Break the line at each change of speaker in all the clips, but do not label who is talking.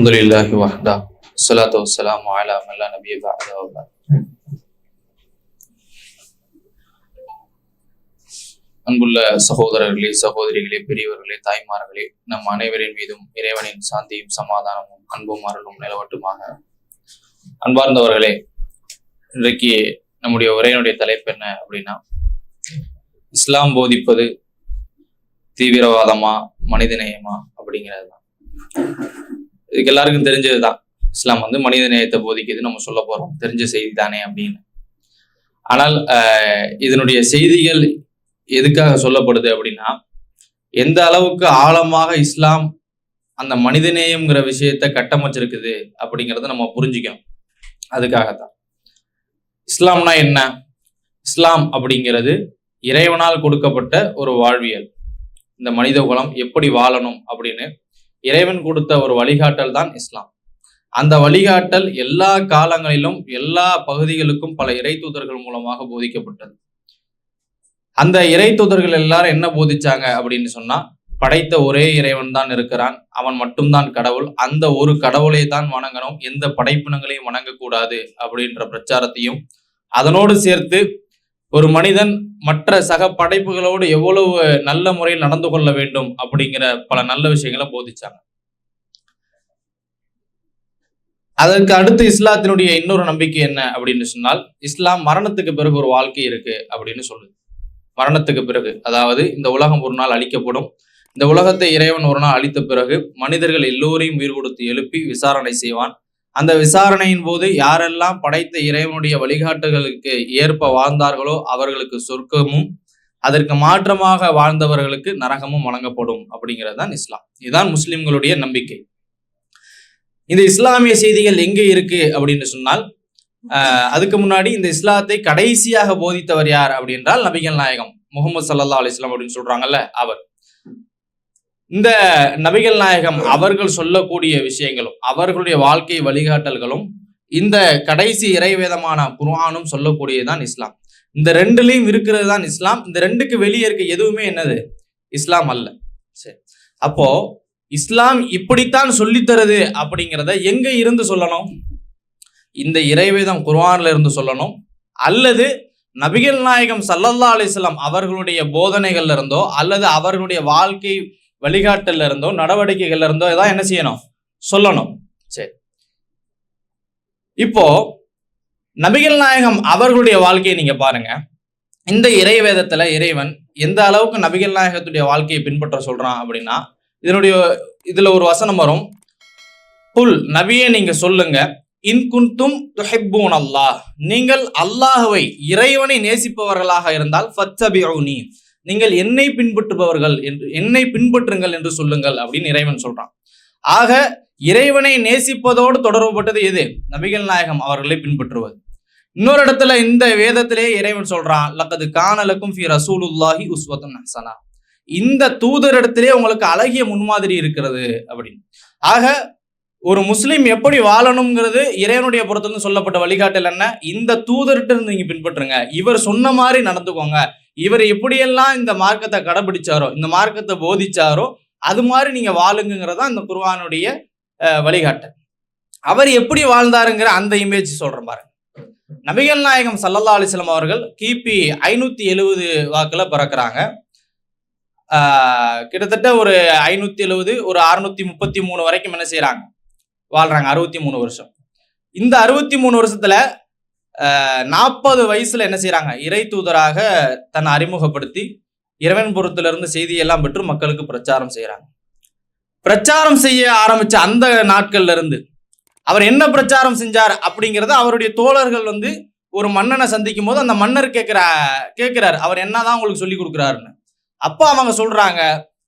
الحمد لله وحده الصلاة والسلام على من لا نبي بعده وبعد அன்புள்ள சகோதரர்களே சகோதரிகளே பெரியவர்களே தாய்மார்களே நம் அனைவரின் மீதும் இறைவனின் சாந்தியும் சமாதானமும் அன்பும் அருளும் நிலவட்டுமாக அன்பார்ந்தவர்களே இன்றைக்கு நம்முடைய உரையினுடைய தலைப்பு என்ன அப்படின்னா இஸ்லாம் போதிப்பது தீவிரவாதமா மனிதநேயமா அப்படிங்கிறது தான் இதுக்கு எல்லாருக்கும் தெரிஞ்சது தான் இஸ்லாம் வந்து மனித நேயத்தை போதிக்குது நம்ம சொல்ல போறோம். தெரிஞ்ச செய்தி தானே அப்படின்னு. ஆனால் இதனுடைய செய்திகள் எதுக்காக சொல்லப்படுது அப்படின்னா எந்த அளவுக்கு ஆழமாக இஸ்லாம் அந்த மனிதநேயம்ங்கிற விஷயத்த கட்டமைச்சிருக்குது அப்படிங்கிறத நம்ம புரிஞ்சுக்கணும். அதுக்காகத்தான். இஸ்லாம்னா என்ன? இஸ்லாம் அப்படிங்கிறது இறைவனால் கொடுக்கப்பட்ட ஒரு வாழ்வியல். இந்த மனித குலம் எப்படி வாழணும் அப்படின்னு இறைவன் கொடுத்த ஒரு வழிகாட்டல் தான் இஸ்லாம். அந்த வழிகாட்டல் எல்லா காலங்களிலும் எல்லா பகுதிகளுக்கும் பல இறை தூதர்கள் மூலமாக போதிக்கப்பட்டது. அந்த இறை தூதர்கள் எல்லாரும் என்ன போதிச்சாங்க அப்படின்னு சொன்னா படைத்த ஒரே இறைவன் தான் இருக்கிறான். அவன் மட்டும்தான் கடவுள். அந்த ஒரு கடவுளை தான் வணங்கணும். எந்த படைப்பினங்களையும் வணங்கக்கூடாது அப்படின்ற பிரச்சாரத்தையும் அதனோடு சேர்த்து ஒரு மனிதன் மற்ற சக படைப்புகளோடு எவ்வளவு நல்ல முறையில் நடந்து கொள்ள வேண்டும் அப்படிங்கிற பல நல்ல விஷயங்களை போதிச்சாங்க. அதற்கு அடுத்து இஸ்லாத்தினுடைய இன்னொரு நம்பிக்கை என்ன அப்படின்னு சொன்னால் இஸ்லாம் மரணத்துக்கு பிறகு ஒரு வாழ்க்கை இருக்கு அப்படின்னு சொல்லுது. மரணத்துக்கு பிறகு அதாவது இந்த உலகம் ஒரு நாள் அழிக்கப்படும். இந்த உலகத்தை இறைவன் ஒரு நாள் அழித்த பிறகு மனிதர்கள் எல்லோரையும் உயிர் கொடுத்து எழுப்பி விசாரணை செய்வான். அந்த விசாரணையின் போது யாரெல்லாம் படைத்த இறைவனுடைய வழிகாட்டுகளுக்கு ஏற்ப வாழ்ந்தார்களோ அவர்களுக்கு சொர்க்கமும் அதற்கு மாற்றமாக வாழ்ந்தவர்களுக்கு நரகமும் வழங்கப்படும் அப்படிங்கிறது தான் இஸ்லாம். இதுதான் முஸ்லிம்களுடைய நம்பிக்கை. இந்த இஸ்லாமிய செய்திகள் எங்கே இருக்கு அப்படின்னு சொன்னால் ஆஹ், அதுக்கு முன்னாடி இந்த இஸ்லாத்தை கடைசியாக போதித்தவர் யார் அப்படின்றால் நபிகள் நாயகம் முகமது சல்லா அலிஸ்லாம் அப்படின்னு சொல்றாங்கல்ல அவர். இந்த நபிகள் நாயகம் அவர்கள் சொல்லக்கூடிய விஷயங்களும் அவர்களுடைய வாழ்க்கை வழிகாட்டல்களும் இந்த கடைசி இறைவேதமான குர்ஆனும் சொல்லக்கூடியதுதான் இஸ்லாம். இந்த ரெண்டுலையும் இருக்கிறது தான் இஸ்லாம். இந்த ரெண்டுக்கு வெளியே இருக்க எதுவுமே என்னது? இஸ்லாம் அல்ல. சரி. அப்போ இஸ்லாம் இப்படித்தான் சொல்லித்தருது அப்படிங்கிறத எங்க இருந்து சொல்லணும்? இந்த இறைவேதம் குர்ஆன்ல இருந்து சொல்லணும். அல்லது நபிகள் நாயகம் சல்லல்லா அலிஸ்லாம் அவர்களுடைய போதனைகள்ல இருந்தோ அல்லது அவர்களுடைய வாழ்க்கை வழிகாட்டல இருந்தோ நடவடிக்கைகள்ல இருந்தோ ஏதாவது என்ன செய்யணும்? சொல்லணும். சரி. இப்போ நபிகள் நாயகம் அவர்களுடைய வாழ்க்கையை நீங்க பாருங்க. இந்த இறைவேதத்துல இறைவன் எந்த அளவுக்கு நபிகள் நாயகத்துடைய வாழ்க்கையை பின்பற்ற சொல்றான் அப்படின்னா இதனுடைய இதுல ஒரு வசனம் வரும். புல் நபியை நீங்க சொல்லுங்க. இன்குந்தும் துஹிப்பூன் அல்லாஹ். நீங்கள் அல்லாஹுவை இறைவனை நேசிப்பவர்களாக இருந்தால் ஃபத்தபிஉனி நீங்கள் என்னை பின்பற்றுபவர்கள் என்று என்னை பின்பற்றுங்கள் என்று சொல்லுங்கள் அப்படின்னு இறைவன் சொல்றான். ஆக இறைவனை நேசிப்பதோடு தொடர்புபட்டது எது? நபிகள் நாயகம் அவர்களை பின்பற்றுவது. இன்னொரு இடத்துல இந்த வேதத்திலே இறைவன் சொல்றான் லக்கது காணலுக்கும் ஃபி ரசூலுல்லாஹி உஸ்வத்துன் ஹசனா இந்த தூதரிடத்திலே உங்களுக்கு அழகிய முன்மாதிரி இருக்கிறது அப்படின்னு. ஆக ஒரு முஸ்லீம் எப்படி வாழணுங்கிறது இறைவனுடைய புறத்திலிருந்து சொல்லப்பட்ட வழிகாட்டல் என்ன? இந்த தூதர்கிட்ட இருந்து நீங்க பின்பற்றுங்க. இவர் சொன்ன மாதிரி நடந்துக்கோங்க. இவர் எப்படியெல்லாம் இந்த மார்க்கத்தை கடைபிடிச்சாரோ இந்த மார்க்கத்தை போதிச்சாரோ அது மாதிரி நீங்க வாழுங்கிறதா இந்த குருவானுடைய அஹ், வழிகாட்டல். அவர் எப்படி வாழ்ந்தாருங்கிற அந்த இமேஜ் சொல்றேன் பாருங்க. நபிகள் நாயகம் சல்லல்லா அலிஸ்லாம் அவர்கள் கிபி ஐநூத்தி எழுவது வாக்குல பிறக்கிறாங்க. ஆஹ், கிட்டத்தட்ட ஒரு ஐநூத்தி எழுவது ஒரு அறுநூத்தி முப்பத்தி மூணு வரைக்கும் என்ன செய்கிறாங்க வாழ்றாங்க. அறுபத்தி மூணு வருஷம். இந்த அறுபத்தி மூணு வருஷத்துல நாற்பது வயசுல என்ன செய்யறாங்க இறை தூதராக தன்னை அறிமுகப்படுத்தி இறைவன்புரத்திலிருந்து செய்தியெல்லாம் பெற்று மக்களுக்கு பிரச்சாரம் செய்கிறாங்க பிரச்சாரம் செய்ய ஆரம்பிச்ச அந்த நாட்கள்ல இருந்து அவர் என்ன பிரச்சாரம் செஞ்சார் அப்படிங்கிறத அவருடைய தோழர்கள் வந்து ஒரு மன்னனை சந்திக்கும் போது அந்த மன்னர் கேட்கிற கேட்கிறார் அவர் என்னதான் உங்களுக்கு சொல்லி கொடுக்குறாருன்னு. அப்போ அவங்க சொல்றாங்க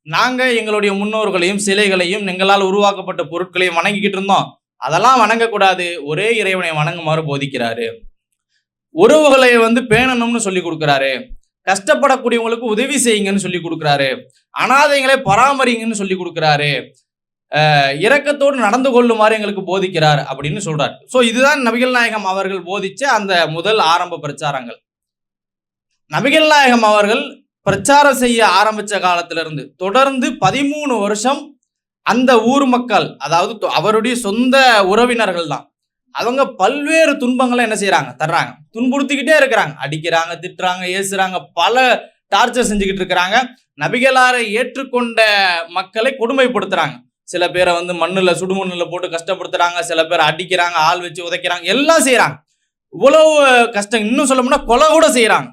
நாங்க எங்களுடைய முன்னோர்களையும் சிலைகளையும் எங்களால் உருவாக்கப்பட்ட பொருட்களையும் வணங்கிக்கிட்டு இருந்தோம். அதெல்லாம் வணங்கக்கூடாது. ஒரே இறைவனை வணங்குமாறு போதிக்கிறாரு. உறவுகளை வந்து பேணணும்னு சொல்லி கொடுக்குறாரு. கஷ்டப்படக்கூடியவங்களுக்கு உதவி செய்யுங்கன்னு சொல்லி கொடுக்குறாரு. அனாதைகளை பராமரிங்கன்னு சொல்லி கொடுக்குறாரு. இரக்கத்தோடு நடந்து கொள்ளுமாறு எங்களுக்கு போதிக்கிறார் அப்படின்னு சொல்றாரு. சோ இதுதான் நபிகள் நாயகம் அவர்கள் போதிச்ச அந்த முதல் ஆரம்ப பிரச்சாரங்கள். நபிகள் நாயகம் அவர்கள் பிரச்சாரம் செய்ய ஆரம்பிச்ச காலத்துல இருந்து தொடர்ந்து பதிமூணு வருஷம் அந்த ஊர் மக்கள் அதாவது அவருடைய சொந்த உறவினர்கள் தான். அவங்க பல்வேறு துன்பங்களை என்ன செய்யறாங்க தர்றாங்க. துன்புறுத்திக்கிட்டே இருக்கிறாங்க. அடிக்கிறாங்க திட்டுறாங்க ஏசுறாங்க பல டார்ச்சர் செஞ்சுக்கிட்டு இருக்கிறாங்க. நபிகளாரை ஏற்றுக்கொண்ட மக்களை கொடுமைப்படுத்துறாங்க. சில பேரை வந்து மண்ணில் சுடுமண்ணில் போட்டு கஷ்டப்படுத்துறாங்க. சில பேர் அடிக்கிறாங்க ஆள் வச்சு உதைக்கிறாங்க. எல்லாம் செய்கிறாங்க இவ்வளவு கஷ்டம் இன்னும் சொல்லணும்னா கொலை கூட செய்கிறாங்க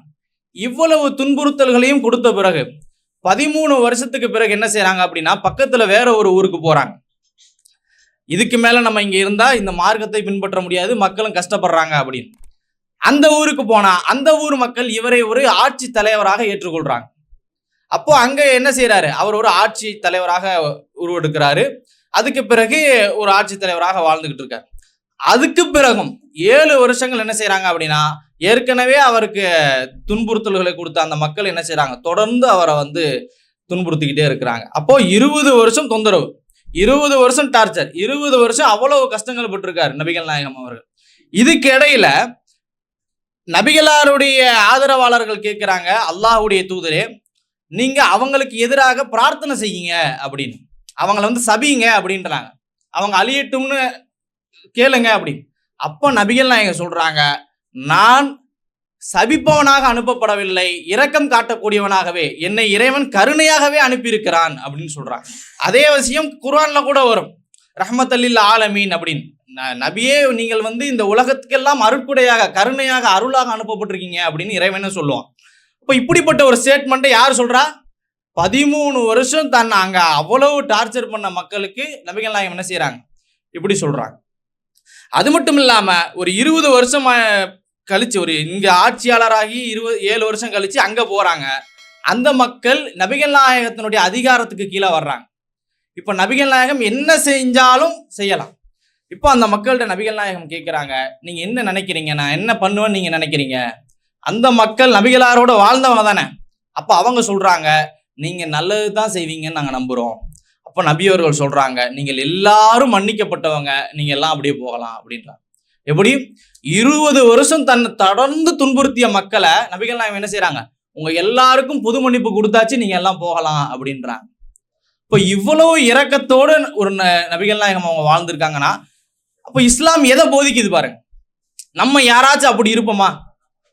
இவ்வளவு துன்புறுத்தல்களையும் கொடுத்த பிறகு பதிமூணு வருஷத்துக்கு பிறகு என்ன செய்கிறாங்க அப்படின்னா பக்கத்தில் வேற ஒரு ஊருக்கு போகிறாங்க இதுக்கு மேலே நம்ம இங்கே இருந்தால் இந்த மார்க்கத்தை பின்பற்ற முடியாது மக்களும் கஷ்டப்படுறாங்க அப்படின்னு. அந்த ஊருக்கு போனால் அந்த ஊர் மக்கள் இவரை ஒரு ஆட்சி தலைவராக ஏற்றுக்கொள்கிறாங்க அப்போ அங்கே என்ன செய்கிறாரு அவர் ஒரு ஆட்சி தலைவராக உருவெடுக்கிறாரு. அதுக்கு பிறகு ஒரு ஆட்சி தலைவராக வாழ்ந்துக்கிட்டு இருக்கார். அதுக்கு பிறகும் ஏழு வருஷங்கள் என்ன செய்கிறாங்க அப்படின்னா ஏற்கனவே அவருக்கு துன்புறுத்தல்களை கொடுத்த அந்த மக்கள் என்ன செய்கிறாங்க தொடர்ந்து அவரை வந்து துன்புறுத்திக்கிட்டே இருக்கிறாங்க. அப்போ இருபது வருஷம் தொந்தரவு. இருபது வருஷம் டார்ச்சர் இருபது வருஷம் அவ்வளவு கஷ்டங்கள் பட்டிருக்காரு நபிகள் நாயகம் அவர்கள். இதுக்கு இடையில நபிகளாருடைய ஆதரவாளர்கள் கேட்கிறாங்க அல்லாஹுடைய தூதரே நீங்க அவங்களுக்கு எதிராக பிரார்த்தனை செய்யுங்க அப்படின்னு. அவங்கள வந்து சபிங்க அப்படின்றாங்க. அவங்க அழியட்டும்னு கேளுங்க அப்படின்னு. அப்போ நபிகள் நாயகம் சொல்றாங்க நான் சபிப்பவனாக அனுப்பப்படவில்லை. இரக்கம் காட்டக்கூடியவனாகவே என்னை இறைவன் கருணையாகவே அனுப்பியிருக்கிறான் அப்படின்னு சொல்றான். அதே விஷயம் குரான்ல கூட வரும். ரஹ்மத்தல்லில் ஆலமீன் அப்படின்னு. ந- நபியே நீங்கள் வந்து இந்த உலகத்துக்கெல்லாம் அருட்குடையாக கருணையாக அருளாக அனுப்பப்பட்டிருக்கீங்க அப்படின்னு இறைவனே சொல்லுவான். இப்போ இப்படிப்பட்ட ஒரு ஸ்டேட்மெண்ட்டை யார் சொல்றா? பதிமூணு வருஷம் தன் அங்கே அவ்வளவு டார்ச்சர் பண்ண மக்களுக்கு நபிகள் நாயகம் என்ன செய்கிறாங்க இப்படி சொல்றாங்க. அது மட்டும் இல்லாமல் ஒரு இருபது வருஷம் கழிச்சு ஒரு இங்க ஆட்சியாளராகி இருபது ஏழு வருஷம் கழிச்சு அங்க போறாங்க. அந்த மக்கள் நபிகள் நாயகத்தினுடைய அதிகாரத்துக்கு கீழே வர்றாங்க. இப்போ நபிகள் நாயகம் என்ன செஞ்சாலும் செய்யலாம். இப்போ அந்த மக்கள்கிட்ட நபிகள் நாயகம் கேட்குறாங்க நீங்க என்ன நினைக்கிறீங்க? நான் என்ன பண்ணுவேன்னு நீங்க நினைக்கிறீங்க? அந்த மக்கள் நபிகளாரோட வாழ்ந்தவங்க தானே. அப்போ அவங்க சொல்றாங்க நீங்க நல்லது தான் செய்வீங்கன்னு நாங்கள் நம்புகிறோம் அப்போ நபியவர்கள் சொல்றாங்க நீங்கள் எல்லாரும் மன்னிக்கப்பட்டவங்க நீங்க எல்லாம் அப்படியே போகலாம் அப்படின்றாங்க. எப்படி? இருபது வருஷம் தன்னை தொடர்ந்து துன்புறுத்திய மக்களை நபிகள் நாயகம் என்ன செய்யறாங்க உங்க எல்லாருக்கும் புது மன்னிப்பு கொடுத்தாச்சு நீங்க எல்லாம் போகலாம் அப்படின்றாங்க. இப்போ இவ்வளவு இரக்கத்தோடு ஒரு ந- நபிகள் நாயகம் அவங்க வாழ்ந்திருக்காங்கன்னா அப்போ இஸ்லாம் எதை போதிக்குது பாருங்க. நம்ம யாராச்சும் அப்படி இருப்போமா?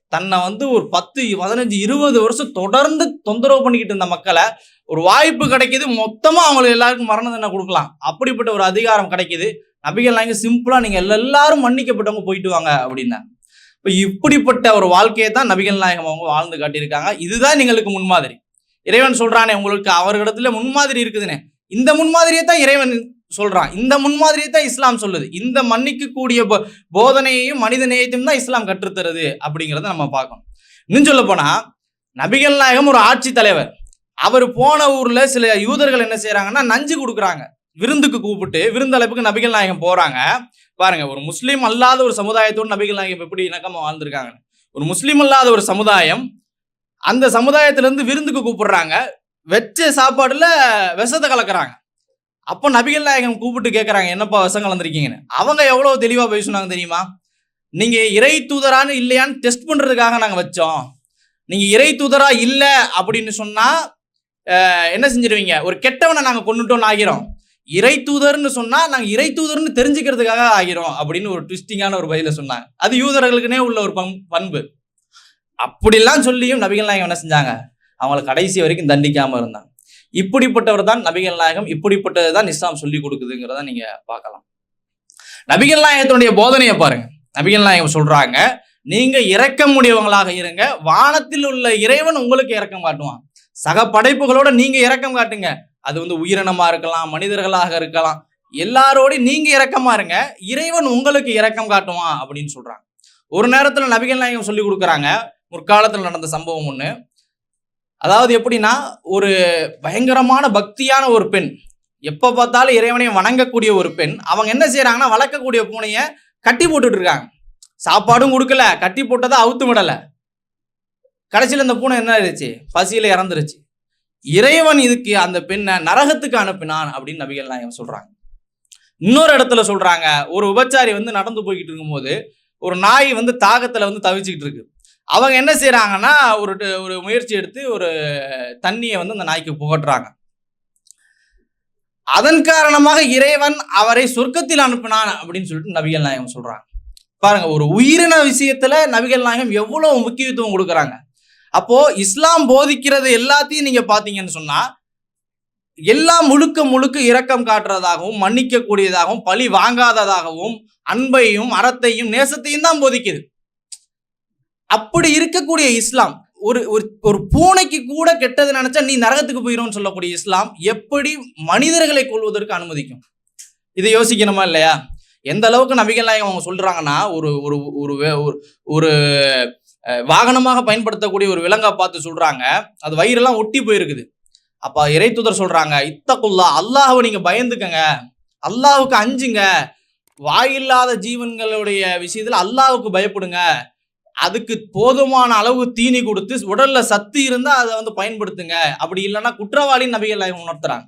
தன்னை வந்து ஒரு பத்து பதினஞ்சு இருபது வருஷம் தொடர்ந்து தொந்தரவு பண்ணிக்கிட்டு இருந்த மக்களை ஒரு வாய்ப்பு கிடைக்குது மொத்தமா அவங்களுக்கு எல்லாருக்கும் மரண தண்டனை கொடுக்கலாம். அப்படிப்பட்ட ஒரு அதிகாரம் கிடைக்குது. நபிகள் நாயகம் சிம்பிளாக நீங்கள் எல்லாரும் மன்னிக்கப்பட்டவங்க போயிட்டு வாங்க அப்படின்னா. இப்போ இப்படிப்பட்ட ஒரு வாழ்க்கையை தான் நபிகள் நாயகம் அவங்க வாழ்ந்து காட்டியிருக்காங்க. இதுதான் எங்களுக்கு முன்மாதிரி. இறைவன் சொல்கிறானே உங்களுக்கு அவர்களிடத்துல முன்மாதிரி இருக்குதுன்னே. இந்த முன்மாதிரியை தான் இறைவன் சொல்கிறான் இந்த முன்மாதிரியை தான் இஸ்லாம் சொல்லுது. இந்த மன்னிக்கக்கூடிய போ- போதனையையும் மனித நேயத்தையும் தான் இஸ்லாம் கற்றுத்தருது அப்படிங்கிறத நம்ம பார்க்கணும். இன்னும் சொல்ல போனால் நபிகள் நாயகம் ஒரு ஆட்சி தலைவர். அவர் போன ஊரில் சில யூதர்கள் என்ன செய்கிறாங்கன்னா நஞ்சு கொடுக்குறாங்க. விருந்துக்கு கூப்பிட்டு விருந்தளப்புக்கு நபிகள் நாயகம் போறாங்க. பாருங்க ஒரு முஸ்லீம் அல்லாத ஒரு சமுதாயத்தோடு நபிகள் நாயகம் எப்படி இணக்கமாக வாழ்ந்திருக்காங்க. ஒரு முஸ்லீம் அல்லாத ஒரு சமுதாயம் அந்த சமுதாயத்திலேருந்து விருந்துக்கு கூப்பிடுறாங்க. வெச்ச சாப்பாடில் விஷத்தை கலக்குறாங்க. அப்போ நபிகள் நாயகம் கூப்பிட்டு கேட்குறாங்க என்னப்பா விஷம் கலந்துருக்கீங்கன்னு? அவங்க எவ்வளோ தெளிவாக பேசினாங்க தெரியுமா? நீங்கள் இறை தூதரான்னு இல்லையான்னு டெஸ்ட் பண்ணுறதுக்காக நாங்கள் வச்சோம். நீங்கள் இறை தூதரா இல்லை அப்படின்னு சொன்னால் என்ன செஞ்சிருவீங்க? ஒரு கெட்டவனை நாங்கள் கொண்டுட்டோன்னு ஆகிறோம் இறை தூதர்னு சொன்னா நாங்க இறை தூதர்னு தெரிஞ்சுக்கிறதுக்காக ஆகிறோம் அப்படின்னு ஒரு ட்விஸ்டிங்கான ஒரு பதில சொன்னாங்க. அது யூதர்களுக்குனே உள்ள ஒரு பண்பு. அப்படிலாம் சொல்லியும் நபிகள் நாயகம் என்ன செஞ்சாங்க? அவங்கள கடைசி வரைக்கும் தண்டிக்காம இருந்தாங்க. இப்படிப்பட்டவர் தான் நபிகள் நாயகம் இப்படிப்பட்டது தான் இஸ்லாம் சொல்லி கொடுக்குதுங்கிறத நீங்க பார்க்கலாம். நபிகள் நாயகத்தினுடைய போதனையை பாருங்க. நபிகள் நாயகம் சொல்றாங்க நீங்க இறக்க முடியவங்களாக இருங்க. வானத்தில் உள்ள இறைவன் உங்களுக்கு இறக்கம் காட்டுவான். சக படைப்புகளோட நீங்க இறக்கம் காட்டுங்க. அது வந்து உயிரினமா இருக்கலாம் மனிதர்களாக இருக்கலாம். எல்லாரோடையும் நீங்க இரக்கமா இருங்க. இறைவன் உங்களுக்கு இரக்கம் காட்டுவான் அப்படின்னு சொல்றாங்க. ஒரு நேரத்துல நபிகள் நாயகம் சொல்லி கொடுக்குறாங்க. முற்காலத்தில் நடந்த சம்பவம் ஒன்று அதாவது எப்படின்னா ஒரு பயங்கரமான பக்தியான ஒரு பெண் எப்போ பார்த்தாலும் இறைவனையும் வணங்கக்கூடிய ஒரு பெண் அவங்க என்ன செய்கிறாங்கன்னா வளர்க்கக்கூடிய பூனையை கட்டி போட்டுட்டு இருக்காங்க. சாப்பாடும் கொடுக்கல கட்டி போட்டதை அவுத்து விடலை. கடைசியில் இந்த பூனை என்ன ஆயிடுச்சு? பசியில் இறந்துருச்சு. இறைவன் இதுக்கு அந்த பெண்ணை நரகத்துக்கு அனுப்பினான் அப்படின்னு நபிகள் நாயகம் சொல்றாங்க. இன்னொரு இடத்துல சொல்றாங்க ஒரு உபச்சாரி வந்து நடந்து போய்கிட்டு இருக்கும்போது ஒரு நாய் வந்து தாகத்துல வந்து தவிச்சுக்கிட்டு இருக்கு. அவங்க என்ன செய்கிறாங்கன்னா ஒரு ட- ஒரு முயற்சி எடுத்து ஒரு தண்ணியை வந்து அந்த நாய்க்கு புகட்டுறாங்க. அதன் காரணமாக இறைவன் அவரை சொர்க்கத்தில் அனுப்பினான் அப்படின்னு சொல்லிட்டு நபிகள் நாயகம் சொல்றாங்க. பாருங்க ஒரு உயிரின விஷயத்துல நபிகள் நாயகம் எவ்வளவு முக்கியத்துவம் கொடுக்குறாங்க. அப்போ இஸ்லாம் போதிக்கிறது எல்லாத்தையும் நீங்க பாத்தீங்கன்னு சொன்னா எல்லாம் முழுக்க முழுக்க இரக்கம் காட்டுறதாகவும் மன்னிக்க கூடியதாகவும் பழி வாங்காததாகவும் அன்பையும் அறத்தையும் நேசத்தையும் தான் போதிக்குது. அப்படி இருக்கக்கூடிய இஸ்லாம் ஒரு ஒரு ஒரு பூனைக்கு கூட கெட்டது நினைச்சா நீ நரகத்துக்கு போயிடும் சொல்லக்கூடிய இஸ்லாம் எப்படி மனிதர்களை கொள்வதற்கு அனுமதிக்கும்? இதை யோசிக்கணுமா இல்லையா? எந்த அளவுக்கு நபிகள் நாயகம் அவங்க சொல்றாங்கன்னா ஒரு ஒரு ஒரு ஒரு- ஒரு வாகனமாக பயன்படுத்தக்கூடிய ஒரு விலங்கை பார்த்து சொல்றாங்க. அது வயிறெல்லாம் ஒட்டி போயிருக்குது. அப்ப இறைத்துதர் சொல்றாங்க இத்தகுல்லா அல்லாஹ்வை நீங்க பயந்துக்கங்க. அல்லாவுக்கு அஞ்சுங்க. வாயில்லாத ஜீவன்களுடைய விஷயத்துல அல்லாவுக்கு பயப்படுங்க. அதுக்கு போதுமான அளவு தீனி கொடுத்து உடல்ல சத்து இருந்தா அதை வந்து பயன்படுத்துங்க. அப்படி இல்லைன்னா குற்றவாளி நபிகள் உணர்த்துறாங்க.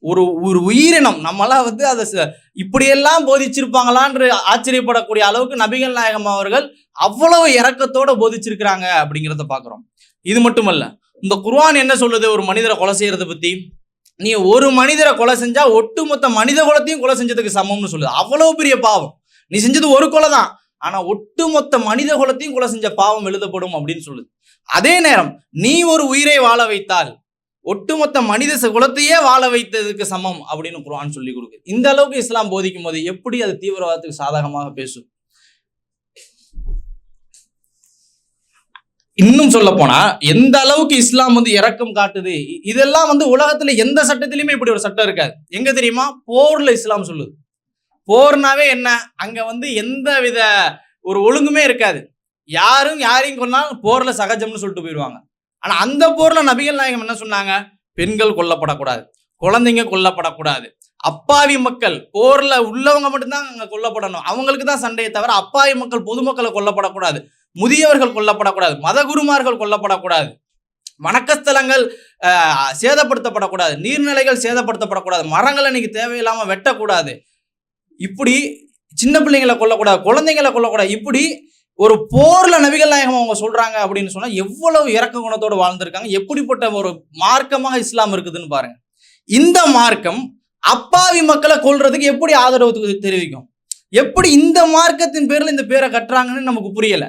ஒரு ஒரு உயிரினம். நம்மளாம் வந்து அதை ச- இப்படியெல்லாம் போதிச்சிருப்பாங்களான்னு ஆச்சரியப்படக்கூடிய அளவுக்கு நபிகள் நாயகம் அவர்கள் அவ்வளவு இறக்கத்தோட போதிச்சிருக்கிறாங்க அப்படிங்கிறத பார்க்குறோம். இது மட்டுமல்ல இந்த குர்வான் என்ன சொல்லுது? ஒரு மனிதரை கொலை செய்யறத பத்தி. நீ ஒரு மனிதரை கொலை செஞ்சா ஒட்டுமொத்த மனித குலத்தையும் கொலை செஞ்சதுக்கு சமம்னு சொல்லுது. அவ்வளவு பெரிய பாவம். நீ செஞ்சது ஒரு கொலை தான். ஆனா ஒட்டுமொத்த மனித குலத்தையும் கொலை செஞ்ச பாவம் எழுதப்படும் அப்படின்னு சொல்லுது. அதே நேரம் நீ ஒரு உயிரை வாழ வைத்தால் ஒட்டுமொத்த மனித ச- குலத்தையே வாழ வைத்ததுக்கு சமம் அப்படின்னு குரான் சொல்லி கொடுக்குது. இந்த அளவுக்கு இஸ்லாம் போதிக்கும் போது எப்படி அது தீவிரவாதத்துக்கு சாதகமாக பேசும்? இன்னும் சொல்ல போனா எந்த அளவுக்கு இஸ்லாம் வந்து இறக்கம் காட்டுது? இதெல்லாம் வந்து உலகத்துல எந்த சட்டத்திலுமே இப்படி ஒரு சட்டம் இருக்காது. எங்க தெரியுமா? போர்ல இஸ்லாம் சொல்லுது. போர்னாவே என்ன? அங்க வந்து எந்த வித ஒரு ஒழுங்குமே இருக்காது. யாரும் யாரையும் கொண்டாலும் போர்ல சகஜம்னு சொல்லிட்டு போயிடுவாங்க. ஆனால் அந்த போரில் நபிகள் நாயகம் என்ன சொன்னாங்க? பெண்கள் கொல்லப்படக்கூடாது குழந்தைங்க கொல்லப்படக்கூடாது. அப்பாவி மக்கள் போரில் உள்ளவங்க மட்டும்தான் அங்கே கொல்லப்படணும். அவங்களுக்கு தான் சண்டையை தவிர அப்பாவி மக்கள் பொதுமக்களை கொல்லப்படக்கூடாது முதியவர்கள் கொல்லப்படக்கூடாது மதகுருமார்கள் கொல்லப்படக்கூடாது வணக்கஸ்தலங்கள் சேதப்படுத்தப்படக்கூடாது நீர்நிலைகள் சேதப்படுத்தப்படக்கூடாது மரங்களை இன்னைக்கு தேவையில்லாமல் வெட்டக்கூடாது. இப்படி சின்ன பிள்ளைங்களை கொல்லக்கூடாது குழந்தைங்களை கொல்லக்கூடாது இப்படி ஒரு போர்ல நபிகள் நாயகம் அவங்க சொல்றாங்க அப்படின்னு சொன்னா எவ்வளவு இறக்க குணத்தோடு வாழ்ந்திருக்காங்க? எப்படிப்பட்ட ஒரு மார்க்கமாக இஸ்லாம் இருக்குதுன்னு பாருங்க. இந்த மார்க்கம் அப்பாவி மக்களை கொல்றதுக்கு எப்படி ஆதரவு தெரிவிக்கும்? எப்படி இந்த மார்க்கத்தின் பேரில் இந்த பேரை கட்டுறாங்கன்னு நமக்கு புரியல.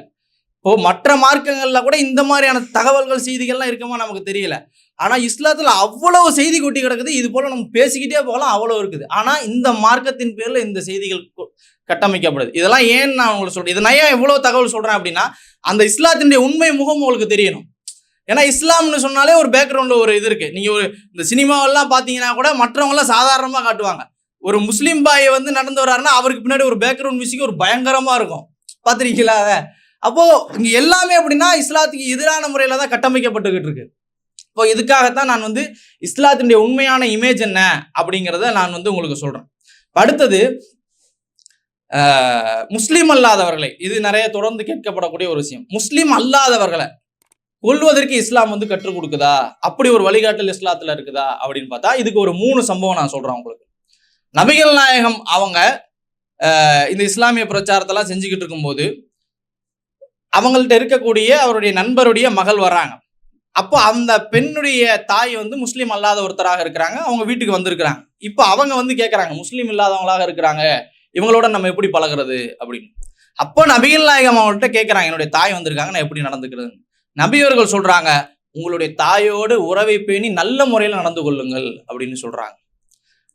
இப்போ மற்ற மார்க்கங்கள்ல கூட இந்த மாதிரியான தகவல்கள் செய்திகள்லாம் இருக்குமா நமக்கு தெரியல. ஆனால் இஸ்லாத்தில் அவ்வளவு செய்தி கொட்டி கிடக்குது இது போல் நம்ம பேசிக்கிட்டே போகலாம் அவ்வளோ இருக்குது. ஆனால் இந்த மார்க்கத்தின் பேரில் இந்த செய்திகள் கட்டமைக்கப்படுது. இதெல்லாம் ஏன் நான் உங்களுக்கு சொல்கிறேன் இது நான் ஏன் இவ்வளவு தகவல் சொல்கிறேன் அப்படின்னா அந்த இஸ்லாத்தினுடைய உண்மை முகம் உங்களுக்கு தெரியணும். ஏன்னா இஸ்லாம்னு சொன்னாலே ஒரு பேக்ரவுண்டில் ஒரு இது இருக்குது நீங்கள் ஒரு இந்த சினிமாவெல்லாம் பார்த்தீங்கன்னா கூட மற்றவங்களாம் சாதாரணமாக காட்டுவாங்க. ஒரு முஸ்லீம் பாய் வந்து நடந்து வர்றாருன்னா அவருக்கு பின்னாடி ஒரு பேக்ரவுண்ட் மியூசிக் ஒரு பயங்கரமாக இருக்கும். பார்த்துருக்கீங்களா அதை? அப்போது இங்கே எல்லாமே அப்படின்னா இஸ்லாத்துக்கு எதிரான முறையில் தான் கட்டமைக்கப்பட்டுக்கிட்டு இருக்குது இப்போ இதுக்காகத்தான் நான் வந்து இஸ்லாத்தினுடைய உண்மையான இமேஜ் என்ன அப்படிங்கிறத நான் வந்து உங்களுக்கு சொல்றேன். அடுத்தது ஆஹ், அல்லாதவர்களை இது நிறைய தொடர்ந்து கேட்கப்படக்கூடிய ஒரு விஷயம். முஸ்லீம் அல்லாதவர்களை கொள்வதற்கு இஸ்லாம் வந்து கற்றுக் கொடுக்குதா? அப்படி ஒரு வழிகாட்டல் இஸ்லாத்துல இருக்குதா? அப்படின்னு பார்த்தா இதுக்கு ஒரு மூணு சம்பவம் நான் சொல்றேன் உங்களுக்கு. நபிகள் நாயகம் அவங்க ஆஹ், இந்த இஸ்லாமிய பிரச்சாரத்தெல்லாம் செஞ்சுக்கிட்டு இருக்கும்போது அவங்கள்ட்ட இருக்கக்கூடிய அவருடைய நண்பருடைய மகள் வர்றாங்க. அப்போ அந்த பெண்ணுடைய தாய் வந்து முஸ்லீம் அல்லாத ஒருத்தராக இருக்கிறாங்க அவங்க வீட்டுக்கு வந்திருக்கிறாங்க. இப்போ அவங்க வந்து கேட்குறாங்க முஸ்லீம் இல்லாதவங்களாக இருக்கிறாங்க இவங்களோட நம்ம எப்படி பழகுறது? அப்படின்னு. அப்போ நபிகள் நாயகம் அவங்கள்ட்ட கேட்குறாங்க என்னுடைய தாய் வந்திருக்காங்க நான் எப்படி நடந்துக்கிறது? நபியவர்கள் சொல்கிறாங்க உங்களுடைய தாயோடு உறவை பேணி நல்ல முறையில் நடந்து கொள்ளுங்கள் அப்படின்னு சொல்கிறாங்க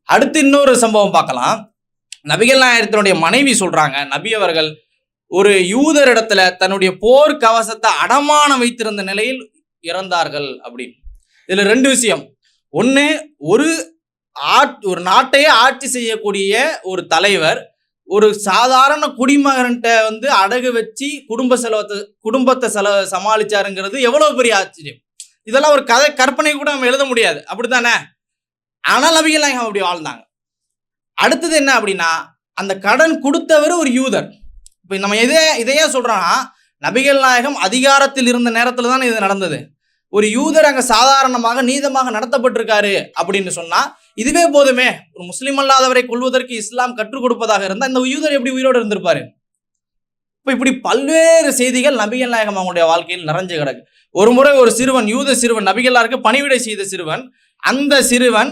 அடுத்து இன்னொரு சம்பவம் பார்க்கலாம். நபிகள் நாயகத்தினுடைய மனைவி சொல்கிறாங்க நபி அவர்கள் ஒரு யூதர் இடத்துல தன்னுடைய போர் கவசத்தை அடமானம் வைத்திருந்த நிலையில் இறந்தார்கள் அப்படின்னு. இதுல ரெண்டு விஷயம். ஒண்ணு ஒரு ஆட் ஒரு நாட்டையே ஆட்சி செய்யக்கூடிய ஒரு தலைவர் ஒரு சாதாரண குடிமகன்கிட்ட வந்து அடகு வச்சு குடும்ப செலவத்தை குடும்பத்தை செல சமாளிச்சாருங்கிறது எவ்வளவு பெரிய ஆச்சரியம். இதெல்லாம் ஒரு கதை கற்பனை கூட நம்ம எழுத முடியாது. அப்படித்தானே? ஆனால் நபிகள் நாயகம் அப்படி வாழ்ந்தாங்க. அடுத்தது என்ன அப்படின்னா அந்த கடன் கொடுத்தவர் ஒரு யூதர். இப்போ நம்ம எதே இதையே சொல்கிறோன்னா நபிகள் நாயகம் அதிகாரத்தில் இருந்த நேரத்தில் தான் இது நடந்தது. ஒரு யூதர் அங்கே சாதாரணமாக நீதமாக நடத்தப்பட்டிருக்காரு அப்படின்னு சொன்னால் இதுவே போதுமே. ஒரு முஸ்லீம் அல்லாதவரை கொள்வதற்கு இஸ்லாம் கற்றுக் கொடுப்பதாக இருந்தால் இந்த யூதர் எப்படி உயிரோடு இருந்திருப்பாரு? இப்போ இப்படி பல்வேறு செய்திகள் நபிகள் நாயகம் அவங்களுடைய வாழ்க்கையில் நிறைஞ்சு கிடக்கு. ஒரு முறை ஒரு சிறுவன் யூத சிறுவன் நபிகளாருக்கு பணிவிடை செய்த சிறுவன் அந்த சிறுவன்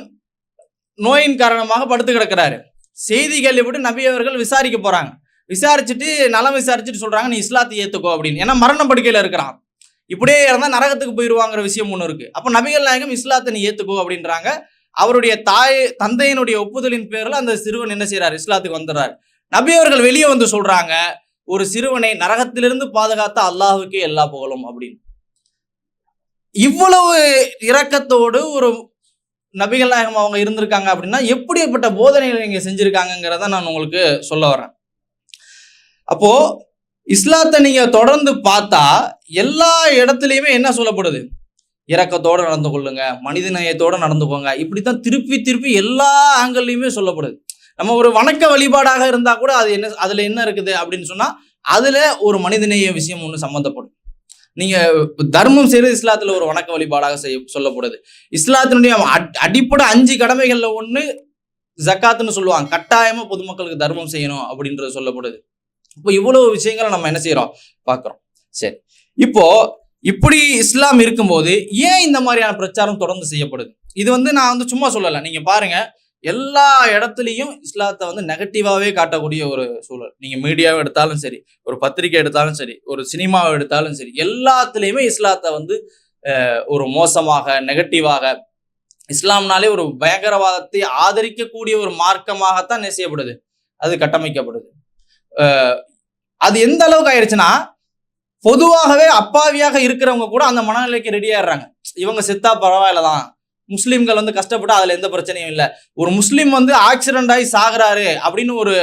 நோயின் காரணமாக படுத்து கிடக்கிறாரு. செய்தி கேள்விப்பட்டு நபி அவர்கள் விசாரிக்க போகிறாங்க விசாரிச்சுட்டு நலம் விசாரிச்சுட்டு சொல்கிறாங்க நீ இஸ்லாத்தை ஏற்றுக்கோ அப்படின்னு. ஏன்னா மரண படுக்கையில் இருக்கிறான். இப்படியே இருந்தால் நரகத்துக்கு போயிடுவாங்கிற விஷயம் ஒன்று இருக்கு. அப்போ நபிகள் நாயகம் இஸ்லாத்தை நீ ஏற்றுக்கோ அப்படின்றாங்க. அவருடைய தாய் தந்தையினுடைய ஒப்புதலின் பேரில் அந்த சிறுவன் என்ன செய்கிறார் இஸ்லாத்துக்கு வந்துடுறார். நபி அவர்கள் வெளியே வந்து சொல்கிறாங்க ஒரு சிறுவனை நரகத்திலிருந்து பாதுகாத்த அல்லாஹுக்கே எல்லா புகழும் அப்படின்னு. இவ்வளவு இரக்கத்தோடு ஒரு நபிகள் நாயகம் அவங்க இருந்திருக்காங்க அப்படின்னா எப்படிப்பட்ட போதனைகளை நீங்கள் செஞ்சுருக்காங்கங்கிறத நான் உங்களுக்கு சொல்ல வரேன். அப்போது இஸ்லாத்தை நீங்கள் தொடர்ந்து பார்த்தா எல்லா இடத்துலையுமே என்ன சொல்லப்படுது? இறக்கத்தோடு நடந்து கொள்ளுங்க மனிதநேயத்தோட நடந்துக்கோங்க இப்படித்தான் திருப்பி திருப்பி எல்லா ஆங்கிள்லையுமே சொல்லப்படுது. நம்ம ஒரு வணக்க வழிபாடாக இருந்தால் கூட அது என்ன அதில் என்ன இருக்குது அப்படின்னு சொன்னால் அதில் ஒரு மனிதநேய விஷயம் ஒன்று சம்மந்தப்படும். நீங்கள் தர்மம் செய்கிறது இஸ்லாத்தில் ஒரு வணக்க வழிபாடாக செய்ய சொல்லப்படுது. இஸ்லாத்தினுடைய அட்- அடிப்படை அஞ்சு கடமைகளில் ஒன்று ஜக்காத்துன்னு சொல்லுவாங்க. கட்டாயமாக பொதுமக்களுக்கு தர்மம் செய்யணும் அப்படின்றது சொல்லப்படுது. இப்போ இவ்வளவு விஷயங்களை நம்ம என்ன செய்யறோம் பார்க்குறோம். சரி. இப்போ இப்படி இஸ்லாம் இருக்கும்போது ஏன் இந்த மாதிரியான பிரச்சாரம் தொடர்ந்து செய்யப்படுது? இது வந்து நான் வந்து சும்மா சொல்லலை. நீங்க பாருங்க. எல்லா இடத்துலையும் இஸ்லாத்தை வந்து நெகட்டிவாகவே காட்டக்கூடிய ஒரு சூழல். நீங்க மீடியாவை எடுத்தாலும் சரி ஒரு பத்திரிக்கை எடுத்தாலும் சரி ஒரு சினிமாவை எடுத்தாலும் சரி எல்லாத்துலேயுமே இஸ்லாத்தை வந்து ஒரு மோசமாக நெகட்டிவாக இஸ்லாம்னாலே ஒரு பயங்கரவாதத்தை ஆதரிக்கக்கூடிய ஒரு மார்க்கமாகத்தான் என்ன செய்யப்படுது? அது கட்டமைக்கப்படுது. அது எந்த அளவுக்கு ஆயிடுச்சுன்னா பொதுவாகவே அப்பாவியாக இருக்கிறவங்க கூட அந்த மனநிலைக்கு ரெடி ஆயிடுறாங்க. இவங்க செத்தா பரவாயில்ல தான் முஸ்லீம்கள் வந்து கஷ்டப்பட்டு அதில் எந்த பிரச்சனையும் இல்லை. ஒரு முஸ்லீம் வந்து ஆக்சிடென்ட் ஆகி சாகுறாரு அப்படின்னு ஒரு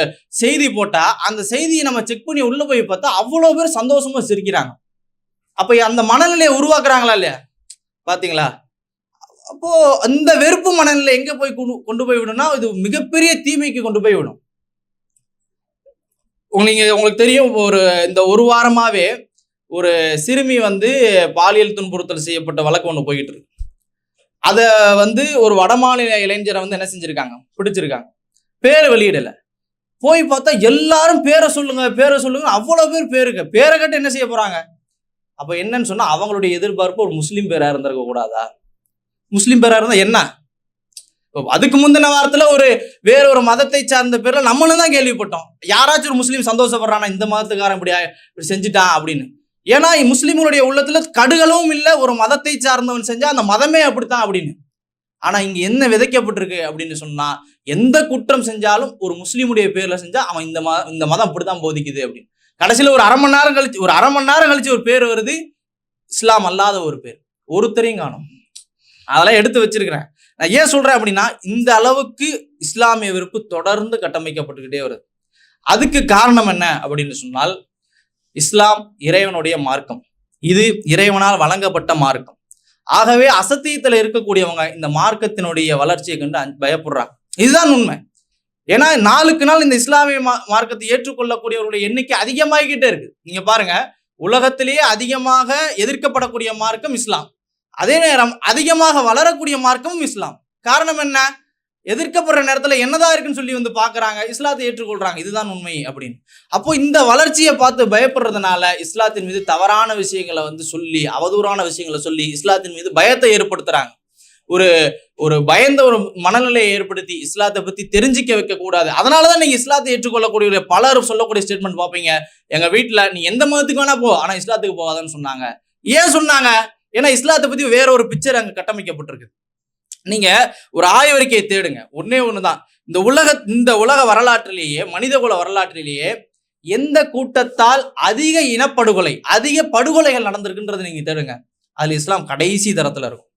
செய்தி போட்டால் அந்த செய்தியை நம்ம செக் பண்ணி உள்ளே போய் பார்த்தா அவ்வளோ பேர் சந்தோஷமாக சிரிக்கிறாங்க. அப்போ அந்த மனநிலையை உருவாக்குறாங்களா இல்லையா? பார்த்தீங்களா அப்போது அந்த வெறுப்பு மனநிலை எங்கே போய் கொண்டு கொண்டு போய் விடும்னா இது மிகப்பெரிய தீமைக்கு கொண்டு போய் விடும். உங்களுக்கு உங்களுக்கு தெரியும் ஒரு இந்த ஒரு வாரமாகவே ஒரு சிறுமி வந்து பாலியல் துன்புறுத்தல் செய்யப்பட்ட வழக்கு ஒன்று போய்கிட்டு இருக்கு. அதை வந்து ஒரு வடமாநில இளைஞரை வந்து என்ன செஞ்சுருக்காங்க? பிடிச்சிருக்காங்க. பேரை வெளியிடலை. போய் பார்த்தா எல்லாரும் பேரை சொல்லுங்க பேரை சொல்லுங்க அவ்வளோ பேர் பேருக்கு பேரை கட்டு என்ன செய்ய போகிறாங்க அப்போ என்னன்னு சொன்னால் அவங்களுடைய எதிர்பார்ப்பு ஒரு முஸ்லீம் பேராக இருந்திருக்க கூடாதா? முஸ்லீம் பேராக இருந்தால் என்ன? அதுக்கு முந்தின வாரத்துல ஒரு வேற ஒரு மதத்தை சார்ந்த பேர்ல நம்மளும் தான் கேள்விப்பட்டோம். யாராச்சும் ஒரு முஸ்லீம் சந்தோஷப்படுறானா இந்த மதத்துக்காரன் இப்படி இப்படி செஞ்சுட்டான் அப்படின்னு. ஏன்னா முஸ்லீம்களுடைய உள்ளத்துல கடுகளவும் இல்லை ஒரு மதத்தை சார்ந்தவன் செஞ்சா அந்த மதமே அப்படித்தான் அப்படின்னு. ஆனா இங்க என்ன விதைக்கப்பட்டிருக்கு அப்படின்னு சொன்னா எந்த குற்றம் செஞ்சாலும் ஒரு முஸ்லீமுடைய பேர்ல செஞ்சா அவன் இந்த ம இந்த மதம் அப்படித்தான் போதிக்குது அப்படின்னு. கடைசியில ஒரு அரை மணி நேரம் கழிச்சு ஒரு அரை மணி நேரம் கழிச்சு ஒரு பேர் வருது இஸ்லாம் அல்லாத ஒரு பேர். ஒருத்தரையும் காணும். அதெல்லாம் எடுத்து வச்சிருக்கிறேன். நான் ஏன் சொல்றேன் அப்படின்னா இந்த அளவுக்கு இஸ்லாமிய வெறுப்பு தொடர்ந்து கட்டமைக்கப்பட்டுக்கிட்டே வருது. அதுக்கு காரணம் என்ன அப்படின்னு சொன்னால் இஸ்லாம் இறைவனுடைய மார்க்கம். இது இறைவனால் வழங்கப்பட்ட மார்க்கம். ஆகவே அசத்தியத்தில் இருக்கக்கூடியவங்க இந்த மார்க்கத்தினுடைய வளர்ச்சியை கண்டு பயப்படுறாங்க. இதுதான் உண்மை. ஏன்னா நாளுக்கு நாள் இந்த இஸ்லாமிய மா- மார்க்கத்தை ஏற்றுக்கொள்ளக்கூடியவர்களுடைய எண்ணிக்கை அதிகமாகிக்கிட்டே இருக்கு. நீங்க பாருங்க உலகத்திலேயே அதிகமாக எதிர்க்கப்படக்கூடிய மார்க்கம் இஸ்லாம். அதே நேரம் அதிகமாக வளரக்கூடிய மார்க்கமும் இஸ்லாம். காரணம் என்ன? எதிர்க்கப்படுற நேரத்தில் என்னதான் இருக்குன்னு சொல்லி வந்து பார்க்குறாங்க இஸ்லாத்தை ஏற்றுக்கொள்கிறாங்க இதுதான் உண்மை அப்படின்னு. அப்போ இந்த வளர்ச்சியை பார்த்து பயப்படுறதுனால இஸ்லாத்தின் மீது தவறான விஷயங்களை வந்து சொல்லி அவதூறான விஷயங்களை சொல்லி இஸ்லாத்தின் மீது பயத்தை ஏற்படுத்துறாங்க. ஒரு ஒரு பயந்த ஒரு மனநிலையை ஏற்படுத்தி இஸ்லாத்தை பற்றி தெரிஞ்சிக்க வைக்கக்கூடாது. அதனால தான் நீங்கள் இஸ்லாத்தை ஏற்றுக்கொள்ளக்கூடிய பலர் சொல்லக்கூடிய ஸ்டேட்மெண்ட் பார்ப்பீங்க. எங்கள் வீட்டில் நீ எந்த மதத்துக்கு வேணா போ ஆனால் இஸ்லாத்துக்கு போகாதன்னு சொன்னாங்க. ஏன் சொன்னாங்க? ஏன்னா இஸ்லாத்தை பத்தி வேற ஒரு பிக்சர் அங்க கட்டமைக்கப்பட்டிருக்கு. நீங்க ஒரு ஆய்வறிக்கையை தேடுங்க. ஒன்னே ஒண்ணுதான். இந்த உலக இந்த உலக வரலாற்றிலேயே மனிதகுல வரலாற்றிலேயே எந்த கூட்டத்தால் அதிக இனப்படுகொலை அதிக படுகொலைகள் நடந்திருக்குன்றதை நீங்க தேடுங்க. அதுல இஸ்லாம் கடைசி தரத்துல இருக்கும்.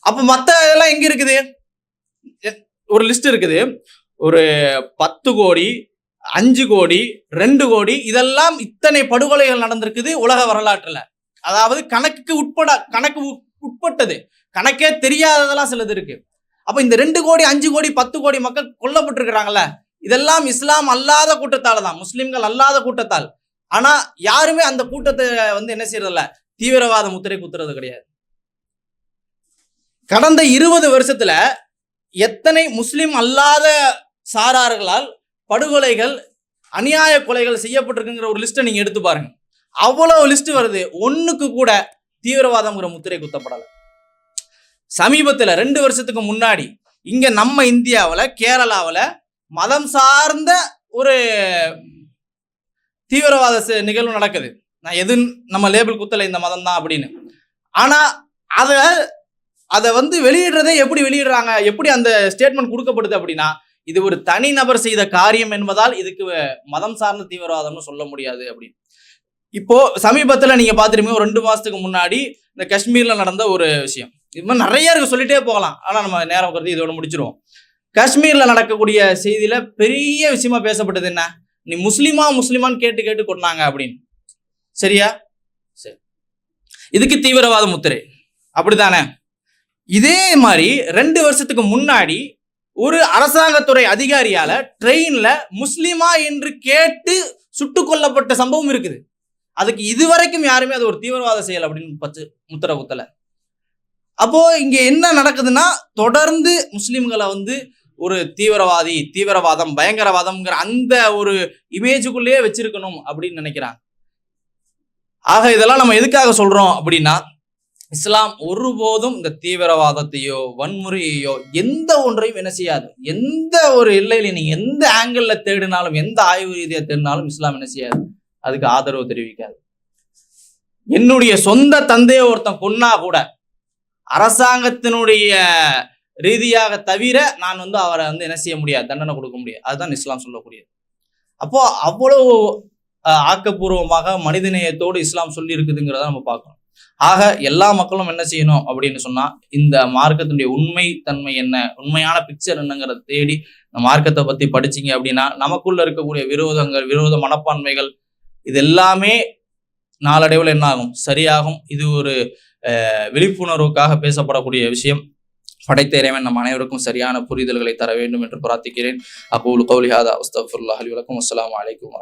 அப்ப மத்த இதெல்லாம் எங்க இருக்குது? எ- ஒரு லிஸ்ட் இருக்குது. ஒரு பத்து கோடி அஞ்சு கோடி ரெண்டு கோடி இதெல்லாம் இத்தனை படுகொலைகள் நடந்திருக்குது உலக வரலாற்றுல. அதாவது கணக்குக்கு உட்பட கணக்கு உட்- உட்பட்டது. கணக்கே தெரியாததெல்லாம் சிலது இருக்கு. அப்போ இந்த ரெண்டு கோடி அஞ்சு கோடி பத்து கோடி மக்கள் கொல்லப்பட்டிருக்கிறாங்கல்ல இதெல்லாம் இஸ்லாம் அல்லாத கூட்டத்தால தான் முஸ்லிம்கள் அல்லாத கூட்டத்தால். ஆனா யாருமே அந்த கூட்டத்தை வந்து என்ன செய்யறதில்ல தீவிரவாத முத்திரை குத்துறது கிடையாது. கடந்த இருபது வருஷத்துல எத்தனை முஸ்லிம் அல்லாத சாரார்களால் படுகொலைகள் அநியாய கொலைகள் செய்யப்பட்டிருக்குங்கிற ஒரு லிஸ்ட்டை நீங்க எடுத்து பாருங்க. அவ்வளவு லிஸ்ட் வருது. ஒன்றுக்கு கூட தீவிரவாதம்ங்கிற முத்திரை குத்தப்படலை. சமீபத்துல ரெண்டு வருஷத்துக்கு முன்னாடி இங்க நம்ம இந்தியாவில் கேரளாவில் மதம் சார்ந்த ஒரு தீவிரவாத செ- நிகழ்வு நடக்குது. நான் எது நம்ம லேபிள் குத்தலை இந்த மதம் தான் அப்படின்னு. ஆனா அத அதை வந்து வெளியிடுறதே எப்படி வெளியிடுறாங்க எப்படி அந்த ஸ்டேட்மெண்ட் கொடுக்கப்படுது அப்படின்னா இது ஒரு தனிநபர் செய்த காரியம் என்பதால் இதுக்கு மதம் சார்ந்த தீவிரவாதம்னு சொல்ல முடியாது அப்படின்னு. இப்போ சமீபத்தில் நீங்க பார்த்துருப்பீங்க ஒரு ரெண்டு மாசத்துக்கு முன்னாடி இந்த காஷ்மீர்ல நடந்த ஒரு விஷயம். இது மாதிரி நிறைய இருக்கு சொல்லிட்டே போகலாம். ஆனால் நம்ம நேரம் கருதி இதோட முடிச்சிருவோம். காஷ்மீர்ல நடக்கக்கூடிய செய்தியில பெரிய விஷயமா பேசப்பட்டது என்ன? நீ முஸ்லீமா முஸ்லிமான்னு கேட்டு கேட்டு கொண்டாங்க அப்படின்னு. சரியா? சரி. இதுக்கு தீவிரவாத முத்திரை. அப்படிதானே இதே மாதிரி ரெண்டு வருஷத்துக்கு முன்னாடி ஒரு அரசாங்கத்துறை அதிகாரியால ட்ரெயின்ல முஸ்லிமா என்று கேட்டு சுட்டுக்கொல்லப்பட்ட சம்பவம் இருக்குது. அதுக்கு இதுவரைக்கும் யாருமே அது ஒரு தீவிரவாத செயல் அப்படின்னு பச்சு முத்திர குத்தல அப்போ இங்க என்ன நடக்குதுன்னா தொடர்ந்து முஸ்லிம்களை வந்து ஒரு தீவிரவாதி தீவிரவாதம் பயங்கரவாதம்ங்கிற அந்த ஒரு இமேஜுக்குள்ளேயே வச்சிருக்கணும் அப்படின்னு நினைக்கிறாங்க. ஆக இதெல்லாம் நம்ம எதுக்காக சொல்றோம் அப்படின்னா இஸ்லாம் ஒருபோதும் இந்த தீவிரவாதத்தையோ வன்முறையையோ எந்த ஒன்றையும் என்ன செய்யாது. எந்த ஒரு இல்லையில நீங்க எந்த ஆங்கிள் தேடினாலும் எந்த ஆய்வு ரீதியை தேடினாலும் இஸ்லாம் என்ன செய்யாது. அதுக்கு ஆதரவு தெரிவிக்காது. என்னுடைய சொந்த தந்தையை ஒருத்தன் கொன்னா கூட அரசாங்கத்தினுடைய ரீதியாக தவிர நான் வந்து அவரை வந்து என்ன செய்ய முடியாது தண்டனை கொடுக்க முடியாது. அதுதான் இஸ்லாம் சொல்லக்கூடியது. அப்போ அவ்வளவு ஆக்கப்பூர்வமாக மனிதநேயத்தோடு இஸ்லாம் சொல்லி இருக்குதுங்கிறத நம்ம பார்க்கணும். ஆக எல்லா மக்களும் என்ன செய்யணும் அப்படின்னு சொன்னா இந்த மார்க்கத்தினுடைய உண்மை தன்மை என்ன உண்மையான பிக்சர் என்னங்கிறத தேடி இந்த மார்க்கத்தை பத்தி படிச்சீங்க அப்படின்னா நமக்குள்ள இருக்கக்கூடிய விரோதங்கள் விரோத மனப்பான்மைகள் இது எல்லாமே நாளடைவில் என்ன ஆகும் சரியாகும்? இது ஒரு விழிப்புணர்வுக்காக பேசப்படக்கூடிய விஷயம். படைத்த இறைவன் நம் அனைவருக்கும் சரியான புரிதல்களை தர வேண்டும் என்று பிரார்த்திக்கிறேன். அப்போது கௌலிஹாதா ஹாதா அஸ்தஃபுல்லாஹி அலி வலக்கும். அஸ்ஸலாமு அலைக்கும்